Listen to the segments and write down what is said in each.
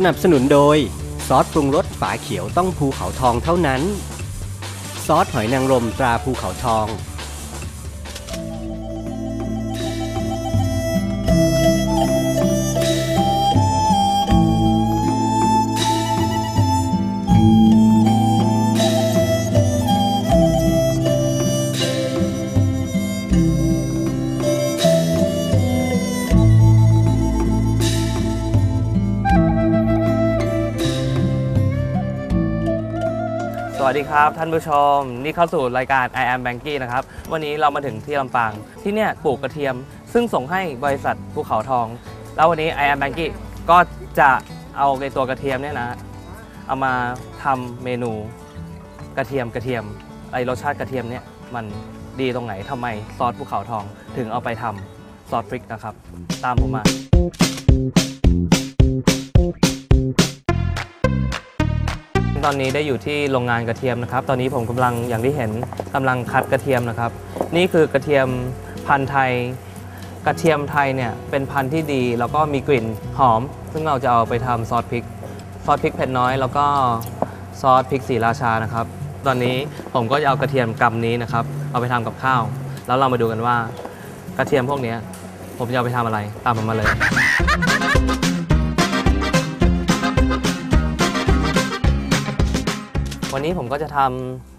สนับสนุนโดย ซอสปรุงรสฝาเขียวต้องภูเขาทองเท่านั้น ซอสหอยนางรมตราภูเขาทอง สวัสดีครับท่านผู้ชม นี่เข้าสู่รายการ I am Banky นะครับ วันนี้เรามาถึงที่ลำปาง ที่เนี่ยปลูกกระเทียม ซึ่งส่งให้บริษัทภูเขาทอง แล้ววันนี้ I am Banky ก็จะเอาในตัวกระเทียมเนี่ยนะ เอามาทำเมนูกระเทียมกระเทียมไอรสชาติกระเทียมเนี่ยมันดีตรงไหนทำไมซอสภูเขาทอง ถึงเอาไปทำซอสพริกนะครับ ตามผมมา ตอนนี้ได้อยู่ที่โรงงานกระเทียมนะครับ ตอนนี้ผมกำลังอย่างที่เห็นกำลังคัดกระเทียมนะครับ นี่คือกระเทียมพันธุ์ไทย กระเทียมไทยเนี่ยเป็นพันธุ์ที่ดี แล้วก็มีกลิ่นหอม ซึ่งเราจะเอาไปทำซอสพริก ซอสพริกเผ็ดน้อย แล้วก็ซอสพริกสีราชานะครับ ตอนนี้ผมก็จะเอากระเทียมกำนี้นะครับ เอาไปทำกับข้าว แล้วเรามาดูกันว่ากระเทียมพวกนี้ผมจะเอาไปทำอะไร ตามผมมาเลย วันนี้ผมก็จะท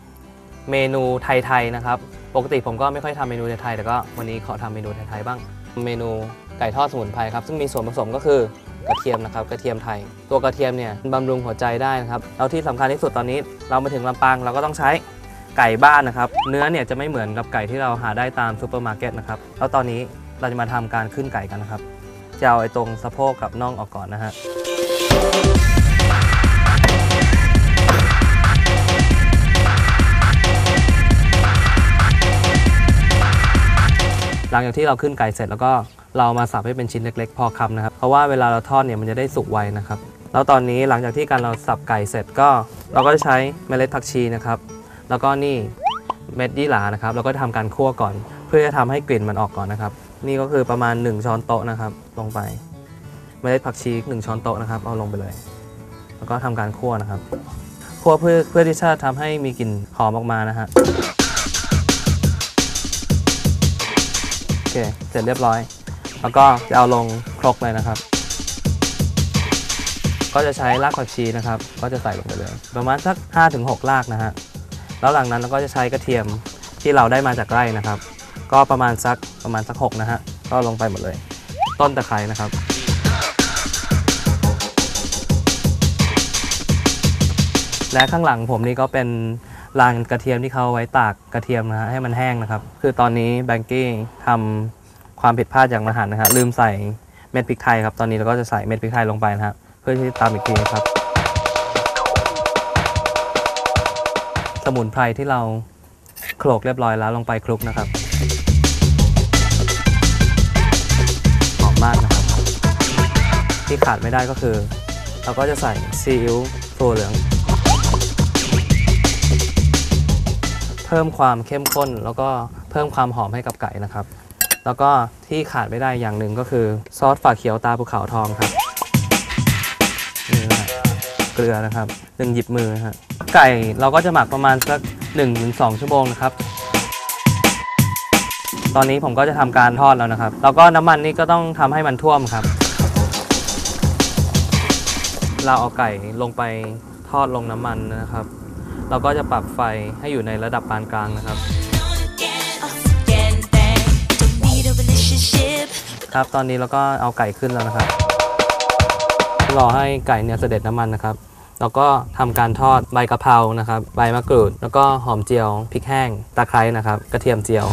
ำเมนูไทยๆนะครับ ปกติผมก็ไม่ค่อยทำเมนูไทยๆแต่ก็วันนี้ขอทำเมนูไทยๆบ้าง เมนูไก่ทอดสมุนไพรครับ ซึ่งมีส่วนผสมก็คือกระเทียมนะครับ กระเทียมไทย ตัวกระเทียมเนี่ยบำรุงหัวใจได้นะครับ แล้วที่สำคัญที่สุดตอนนี้เรามาถึงลำปางเราก็ต้องใช้ไก่บ้านนะครับ เนื้อเนี่ยจะไม่เหมือนกับไก่ที่เราหาได้ตามซูเปอร์มาร์เก็ตนะครับ แล้วตอนนี้เราจะมาทำการขึ้นไก่กันนะครับจะเอาไอ้ตรงสะโพกกับน่องออกก่อนนะฮะ หลังจากที่เราขึ้นไก่เสร็จแล้วก็เรามาสับให้เป็นชิ้นเล็ก ๆ พอคำนะครับ เพราะว่าเวลาเราทอดเนี่ยมันจะได้สุกไวนะครับ แล้วตอนนี้หลังจากที่การเราสับไก่เสร็จก็เราก็จะใช้เมล็ดผักชีนะครับ แล้วก็นี่เม็ดยี่หร่านะครับเราก็ทำการคั่วก่อน เพื่อจะทำให้กลิ่นมันออกก่อนนะครับ นี่ก็คือประมาณ 1 ช้อนโต๊ะนะครับ ลงไป เมล็ดผักชี 1 ช้อนโต๊ะนะครับ เอาลงไปเลย แล้วก็ทำการคั่วนะครับ คั่วเพื่อเพื่อที่จะทำให้มีกลิ่นหอมออกมานะฮะ เค เสร็จเรียบร้อย แล้วก็จะเอาลงครกเลยนะครับ ก็จะใช้รากผักชีนะครับ ก็จะใส่ลงไปเลย ประมาณสัก 5-6 รากนะฮะ แล้วหลังนั้นเราก็จะใช้กระเทียมที่เราได้มาจากไร่นะครับ ก็ประมาณสักประมาณสักหกนะฮะ ก็ลงไปหมดเลย ต้นตะไคร้นะครับและข้างหลังผมนี่ก็เป็น รางกระเทียมที่เขาไว้ตากกระเทียมนะฮะให้มันแห้งนะครับ คือตอนนี้แบงกี้ทำความผิดพลาดอย่างมหันต์นะครับลืมใส่เม็ดพริกไทยครับตอนนี้เราก็จะใส่เม็ดพริกไทยลงไปนะครับเพื่อที่จะตามอีกทีครับ สมุนไพรที่เราโขลกเรียบร้อยแล้วลงไปคลุกนะครับหอมมากนะครับ ที่ขาดไม่ได้ก็คือ เราก็จะใส่ซีอิ๊วตัวเหลือง เพิ่มความเข้มข้น แล้วก็เพิ่มความหอมให้กับไก่นะครับ แล้วก็ที่ขาดไม่ได้อย่างหนึ่งก็คือซอสฝาเขียวตาภูเขาทองครับนี่นะเกลือนะครับหนึ่งหยิบมือนะฮะไก่เราก็จะหมักประมาณสัก1-2 ชั่วโมงนะครับตอนนี้ผมก็จะทำการทอดแล้วนะครับ แล้วก็น้ำมันนี่ก็ต้องทำให้มันท่วมครับ เราเอาไก่ลงไปทอดลงน้ำมันนะครับ เราก็จะปรับไฟให้อยู่ในระดับปานกลางนะครับ ครับตอนนี้เราก็เอาไก่ขึ้นแล้วนะครับรอให้ไก่เนี่ยเสด็จน้ำมันนะครับแล้วก็ทำการทอดใบกะเพรานะครับ ใบมะกรูด แล้วก็หอมเจียว พริกแห้ง ตะไคร้นะครับ กระเทียมเจียว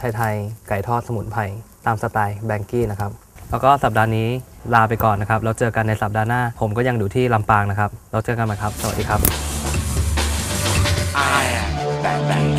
ไทยๆ ไก่ทอดสมุนไพรตามสไตล์แบงกี้นะครับ แล้วก็สัปดาห์นี้ลาไปก่อนนะครับเราเจอกันในสัปดาห์หน้า ผมก็ยังอยู่ที่ลำปางนะครับเราเจอกันใหม่ครับ สวัสดีครับ I am Bang Bang.